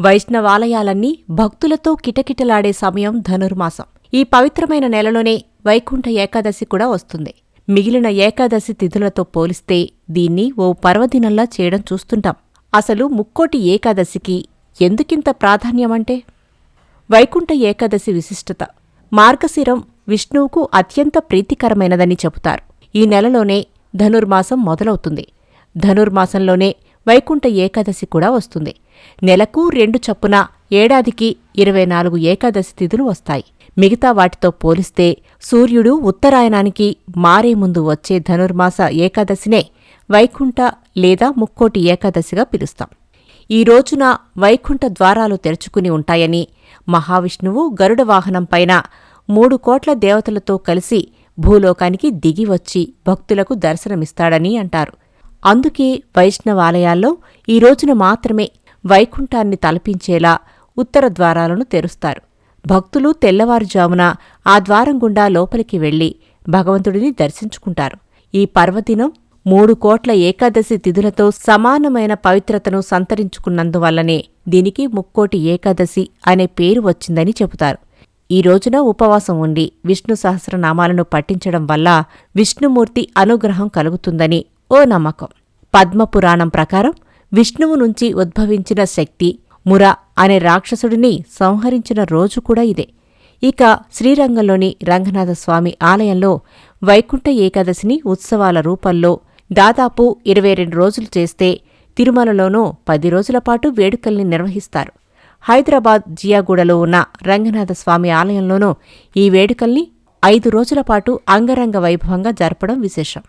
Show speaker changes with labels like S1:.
S1: వైష్ణవాలయాలన్నీ భక్తులతో కిటకిటలాడే సమయం ధనుర్మాసం. ఈ పవిత్రమైన నెలలోనే వైకుంఠ ఏకాదశి కూడా వస్తుంది. మిగిలిన ఏకాదశి తిథులతో పోలిస్తే దీన్ని ఓ పర్వదినంలా చేయడం చూస్తుంటాం. అసలు ముక్కోటి ఏకాదశికి ఎందుకింత ప్రాధాన్యమంటే? వైకుంఠ ఏకాదశి విశిష్టత. మార్గశిరం విష్ణువుకు అత్యంత ప్రీతికరమైనదని చెబుతారు. ఈ నెలలోనే ధనుర్మాసం మొదలవుతుంది. ధనుర్మాసంలోనే వైకుంఠ ఏకాదశి కూడా వస్తుంది. నెలకు రెండు చప్పున ఏడాదికి ఇరవై నాలుగు ఏకాదశి తిథులు వస్తాయి. మిగతా వాటితో పోలిస్తే సూర్యుడు ఉత్తరాయణానికి మారే ముందు వచ్చే ధనుర్మాస ఏకాదశినే వైకుంఠ లేదా ముక్కోటి ఏకాదశిగా పిలుస్తాం. ఈ రోజున వైకుంఠ ద్వారాలు తెరుచుకుని ఉంటాయని మహావిష్ణువు గరుడ వాహనంపైన మూడు కోట్ల దేవతలతో కలిసి భూలోకానికి దిగివచ్చి భక్తులకు దర్శనమిస్తాడని అంటారు. అందుకే వైష్ణవాలయాల్లో ఈ రోజున మాత్రమే వైకుంఠాన్ని తలపించేలా ఉత్తర ద్వారాలను తెరుస్తారు. భక్తులు తెల్లవారుజామున ఆ ద్వారం గుండా లోపలికి వెళ్ళి భగవంతుడిని దర్శించుకుంటారు. ఈ పర్వదినం మూడు కోట్ల ఏకాదశి తిథులతో సమానమైన పవిత్రతను సంతరించుకున్నందువల్లనే దీనికి ముక్కోటి ఏకాదశి అనే పేరు వచ్చిందని చెబుతారు. ఈ రోజున ఉపవాసం ఉండి విష్ణు సహస్రనామాలను పఠించడం వల్ల విష్ణుమూర్తి అనుగ్రహం కలుగుతుందని ఓ నమ్మకం. పద్మపురాణం ప్రకారం విష్ణువు నుంచి ఉద్భవించిన శక్తి ముర అనే రాక్షసుడిని సంహరించిన రోజు కూడా ఇదే. ఇక శ్రీరంగంలోని రంగనాథస్వామి ఆలయంలో వైకుంఠ ఏకాదశిని ఉత్సవాల రూపంలో దాదాపు ఇరవై రెండు రోజులు చేస్తే తిరుమలలోనూ పది రోజుల పాటు వేడుకల్ని నిర్వహిస్తారు. హైదరాబాద్ జియాగూడలో ఉన్న రంగనాథస్వామి ఆలయంలోనూ ఈ వేడుకల్ని ఐదు రోజుల పాటు అంగరంగ వైభవంగా జరపడం విశేషం.